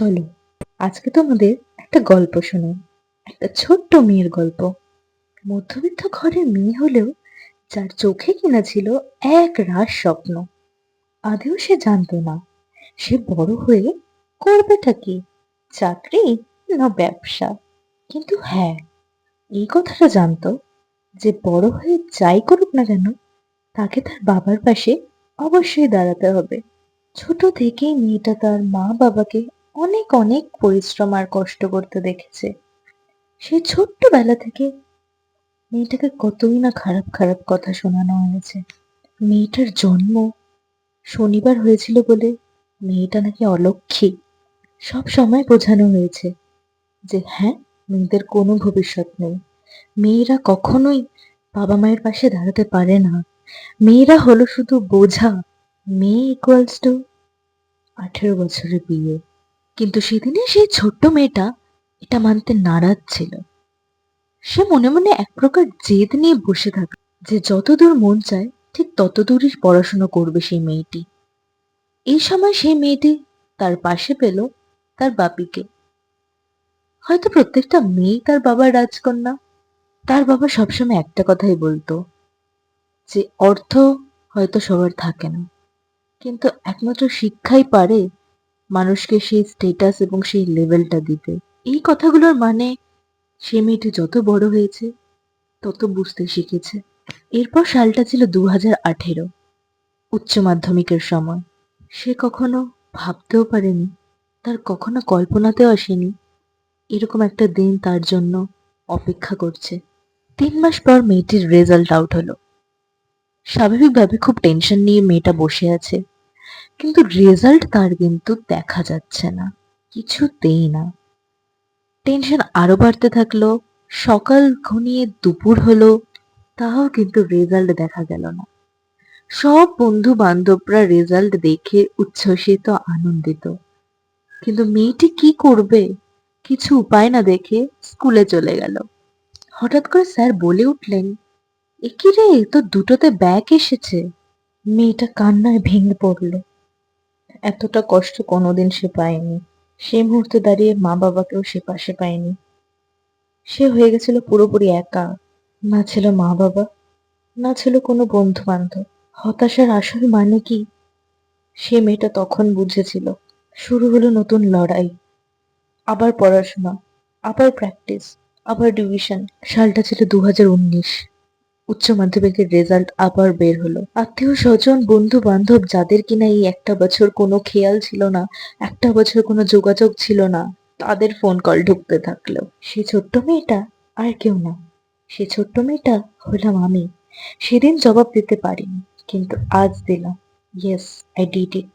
চলো, আজকে তোমাদের একটা গল্প শোনাই। একটা ছোট্ট মেয়ের গল্প। মধ্যবিত্ত ঘরের মেয়ে হলেও যার চোখে কিনা ছিল এক রাস স্বপ্ন। আদেও সে জানতো না, সে বড় হয়ে করবেটা কি, চাকরি না ব্যবসা? কিন্তু হ্যাঁ এই কথাটা জানতো যে বড় হয়ে যাই করুক না কেন, তাকে তার বাবার পাশে অবশ্যই দাঁড়াতে হবে। ছোট থেকেই মেয়েটা তার মা বাবাকে অনেক অনেক পরিশ্রম আর কষ্ট করতে দেখেছে। সে ছোট্টবেলা থেকে মেয়েটাকে কতই না খারাপ খারাপ কথা শোনানো হয়েছে। মেয়েটার জন্ম শনিবার হয়েছিল বলে মেয়েটা নাকি অলক্ষী। সব সময় বোঝানো হয়েছে যে হ্যাঁ মেয়েদের কোনো ভবিষ্যৎ নেই। মেয়েরা কখনোই বাবা মায়ের পাশে দাঁড়াতে পারে না। মেয়েরা হলো শুধু বোঝা, মেয়ে ইকুয়ালস টু আঠেরো বছরের বিয়ে। কিন্তু সেদিনে সেই ছোট্ট মেয়েটা এটা মানতে নারাজ ছিল। সে মনে মনে এক প্রকার জেদ নিয়ে বসে থাকে যে যতদূর মন চায় ঠিক ততদূরই পড়াশুনো করবে সেই মেয়েটি। এই সময় সেই মেয়েটি তার পাশে পেল তার বাপিকে। হয়তো প্রত্যেকটা মেয়ে তার বাবার রাজকন্যা। তার বাবা সবসময় একটা কথাই বলতো যে অর্থ হয়তো সবার থাকে না। কিন্তু একমাত্র শিক্ষাই পারে মানুষকে সেই স্টেটাস এবং সেই লেভেলটা দিতে। এই কথাগুলোর মানে সে মেয়েটি যত বড় হয়েছে, তত বুঝতে শিখেছে। এরপর সালটা ছিল দু হাজার আঠেরো, উচ্চ মাধ্যমিকের সময়। সে কখনো ভাবতেও পারেনি, তার কখনো কল্পনাতেও আসেনি, এরকম একটা দিন তার জন্য অপেক্ষা করছে। তিন মাস পর মেয়েটির রেজাল্ট আউট হলো। স্বাভাবিকভাবে খুব টেনশন নিয়ে মেয়েটা বসে আছে। কিন্তু রেজাল্ট তার কিন্তু দেখা যাচ্ছে না। কিছুতেই না। টেনশন আরও বাড়তে থাকল, সকাল ঘনিয়ে দুপুর হলো, তাও কিন্তু রেজাল্ট দেখা গেল না। সব বন্ধু বান্ধবরা রেজাল্ট দেখে উচ্ছ্বসিত, আনন্দিত। কিন্তু মেয়েটি কি করবে? কিছু উপায় না দেখে স্কুলে চলে গেল। হঠাৎ করে স্যার বলে উঠলেন একি রে তো দুটোতে ব্যাগ এসেছে? মেয়েটা কান্নায় ভেঙে পড়ল। এতটা কষ্ট কোনোদিন সে পায়নি। সেই মুহূর্তে দাঁড়িয়ে মা বাবাকেও সে পাশে পায়নি। সে হয়ে গেছিল পুরোপুরি একা। না ছিল মা বাবা, না ছিল কোনো বন্ধু বান্ধব হতাশার আসল মানে কি? সে মেয়েটা তখন বুঝেছিল, শুরু হলো নতুন লড়াই। আবার পড়াশোনা, আবার প্র্যাকটিস আবার ডিভিশন সালটা ছিল দু হাজার উনিশ। উচ্চ মাধ্যমিকের রেজাল্ট আবার বের হলো। আত্মীয়, স্বজন, বন্ধু, বান্ধব যাদের কিনা এই একটা বছর কোনো খেয়াল ছিল না, একটা বছর কোনো যোগাযোগ ছিল না, তাদের ফোন কল ঢুকতে থাকল। সে ছোট্ট মেয়েটা আর কেউ না। সে ছোট্ট মেয়েটা হলাম আমি। সেদিন জবাব দিতে পারিনি, কিন্তু আজ দিলাম। Yes I did it